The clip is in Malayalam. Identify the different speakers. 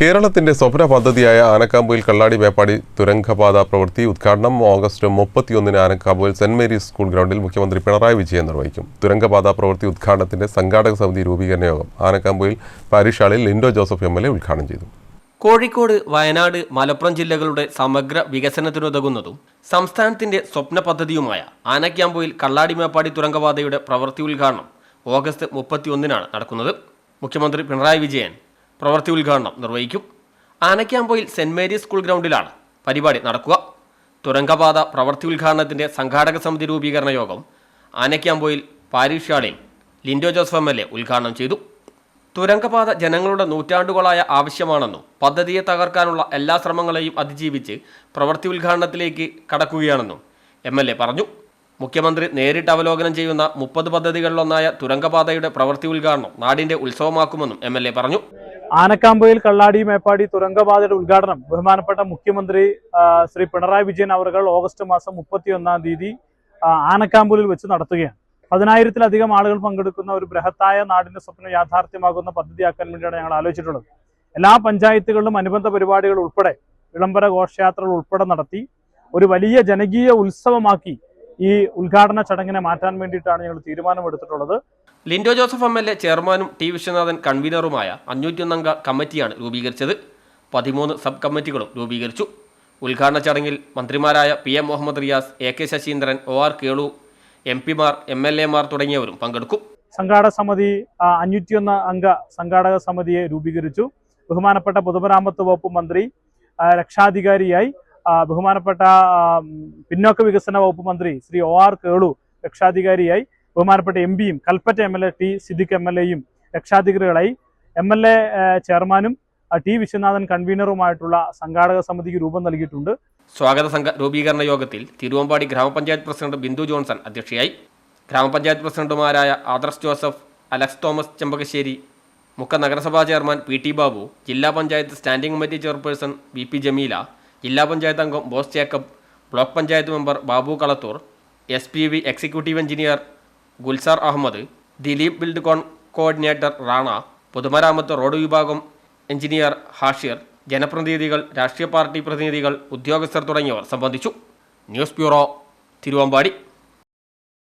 Speaker 1: കേരളത്തിന്റെ സ്വപ്ന പദ്ധതിയായ ആനക്കാമ്പുയിൽ കള്ളാടി മേപ്പാടി തുരങ്കപാത പ്രവൃത്തി ഉദ്ഘാടനം ഓഗസ്റ്റ് മുപ്പത്തിയൊന്നിന് ആനക്കാമ്പുയിൽ സെന്റ് മേരീസ് സ്കൂൾ ഗ്രൗണ്ടിൽ മുഖ്യമന്ത്രി പിണറായി വിജയൻ നിർവഹിക്കും. തുരങ്കപാത പ്രവൃത്തി ഉദ്ഘാടനത്തിന്റെ സംഘാടക സമിതി രൂപീകരണ യോഗം ആനക്കാമ്പുയിൽ പാരിഷാളിൽ Lindo Joseph M L A ഉദ്ഘാടനം ചെയ്തു.
Speaker 2: കോഴിക്കോട് വയനാട് മലപ്പുറം ജില്ലകളുടെ സമഗ്ര വികസനത്തിനുതകുന്നതും സംസ്ഥാനത്തിന്റെ സ്വപ്ന പദ്ധതിയുമായ ആനക്കാമ്പുയിൽ കള്ളാടി മേപ്പാടി തുരങ്കപാതയുടെ പ്രവൃത്തി ഉദ്ഘാടനം ഓഗസ്റ്റ് മുപ്പത്തിയൊന്നിനാണ് നടക്കുന്നത്. മുഖ്യമന്ത്രി പിണറായി വിജയൻ പ്രവൃത്തി ഉദ്ഘാടനം നിർവഹിക്കും. ആനക്യാമ്പൊയിൽ സെന്റ് മേരീസ് സ്കൂൾ ഗ്രൗണ്ടിലാണ് പരിപാടി നടക്കുക. തുരങ്കപാത പ്രവൃത്തി ഉദ്ഘാടനത്തിന്റെ സംഘാടക സമിതി രൂപീകരണ യോഗം Anakkampoyil parish Lindo Joseph M L A ഉദ്ഘാടനം ചെയ്തു. തുരങ്കപാത ജനങ്ങളുടെ നൂറ്റാണ്ടുകളായ ആവശ്യമാണെന്നും പദ്ധതിയെ തകർക്കാനുള്ള എല്ലാ ശ്രമങ്ങളെയും അതിജീവിച്ച് പ്രവൃത്തി ഉദ്ഘാടനത്തിലേക്ക് കടക്കുകയാണെന്നും എം എൽ എ പറഞ്ഞു. മുഖ്യമന്ത്രി നേരിട്ട് അവലോകനം ചെയ്യുന്ന മുപ്പത് പദ്ധതികളിലൊന്നായ തുരങ്കപാതയുടെ പ്രവൃത്തി ഉദ്ഘാടനം നാടിന്റെ ഉത്സവമാക്കുമെന്നും എ പറഞ്ഞു.
Speaker 3: ആനക്കാമ്പയിൽ കള്ളാടി മേപ്പാടി തുരങ്കപാതയുടെ ഉദ്ഘാടനം ബഹുമാനപ്പെട്ട മുഖ്യമന്ത്രി ശ്രീ പിണറായി വിജയൻ അവർ ഓഗസ്റ്റ് മാസം മുപ്പത്തി ഒന്നാം തീയതി ആനക്കാമ്പൂലിൽ വെച്ച് നടത്തുകയാണ്. പതിനായിരത്തിലധികം ആളുകൾ പങ്കെടുക്കുന്ന ഒരു ബൃഹത്തായ നാടിന്റെ സ്വപ്നം യാഥാർത്ഥ്യമാകുന്ന പദ്ധതിയാക്കാൻ വേണ്ടിയാണ് ഞങ്ങൾ ആലോചിച്ചിട്ടുള്ളത്. എല്ലാ പഞ്ചായത്തുകളിലും അനുബന്ധ പരിപാടികൾ ഉൾപ്പെടെ വിളംബര ഘോഷയാത്രകൾ ഉൾപ്പെടെ നടത്തി ഒരു വലിയ ജനകീയ ഉത്സവമാക്കി ഈ ഉദ്ഘാടന ചടങ്ങിനെ മാറ്റാൻ വേണ്ടിയിട്ടാണ് ഞങ്ങൾ തീരുമാനമെടുത്തിട്ടുള്ളത്.
Speaker 2: Lindo Joseph M L A ചെയർമാനും ടി വിശ്വനാഥൻ കൺവീനറുമായ അഞ്ഞൂറ്റിയൊന്നംഗ കമ്മിറ്റിയാണ് രൂപീകരിച്ചത്. പതിമൂന്ന് സബ് കമ്മിറ്റികളും രൂപീകരിച്ചു. ഉദ്ഘാടന ചടങ്ങിൽ മന്ത്രിമാരായ P M Muhammad Riyas A K Saseendran O R Kelu M പിമാർ എം എൽ എമാർ തുടങ്ങിയവരും പങ്കെടുക്കും.
Speaker 3: സംഘാടക സമിതി അഞ്ഞൂറ്റിയൊന്ന് അംഗ സംഘാടക സമിതിയെ രൂപീകരിച്ചു. ബഹുമാനപ്പെട്ട പൊതുമരാമത്ത് വകുപ്പ് മന്ത്രി രക്ഷാധികാരിയായി ബഹുമാനപ്പെട്ട പിന്നോക്ക വികസന വകുപ്പ് മന്ത്രി ശ്രീ ഒ ആർ കേളു രക്ഷാധികാരിയായി ബഹുമാനപ്പെട്ട എം പിയും Kalpetta M L A T Siddique M L എയും രക്ഷാധികാരികളായി. എം എൽ എ ചെയർമാനും ടി വിശ്വനാഥൻ കൺവീനറുമായിട്ടുള്ള സംഘാടക സമിതിക്ക് രൂപം നൽകിയിട്ടുണ്ട്.
Speaker 2: സ്വാഗത സംഘ രൂപീകരണ യോഗത്തിൽ തിരുവമ്പാടി ഗ്രാമപഞ്ചായത്ത് പ്രസിഡന്റ് ബിന്ദു ജോൺസൺ അധ്യക്ഷയായി. ഗ്രാമപഞ്ചായത്ത് പ്രസിഡന്റുമാരായ ആദർശ് ജോസഫ് അലക്സ് തോമസ് ചെമ്പകശ്ശേരി മുഖ നഗരസഭാ ചെയർമാൻ പി ടി ബാബു ജില്ലാ panchayat standing committee chairperson V P Jameela ജില്ലാ പഞ്ചായത്ത് അംഗം Bose Jacob block panchayat member Babu Kalathur S executive engineer Gulzar Ahmed Dileep buildcon coordinator Rana പൊതുമരാമത്ത് റോഡ് വിഭാഗം എഞ്ചിനീയർ ഹാഷിർ ജനപ്രതിനിധികൾ രാഷ്ട്രീയ പാർട്ടി പ്രതിനിധികൾ ഉദ്യോഗസ്ഥർ തുടങ്ങിയവർ സംബന്ധിച്ചു. News bureau Thiruvambady.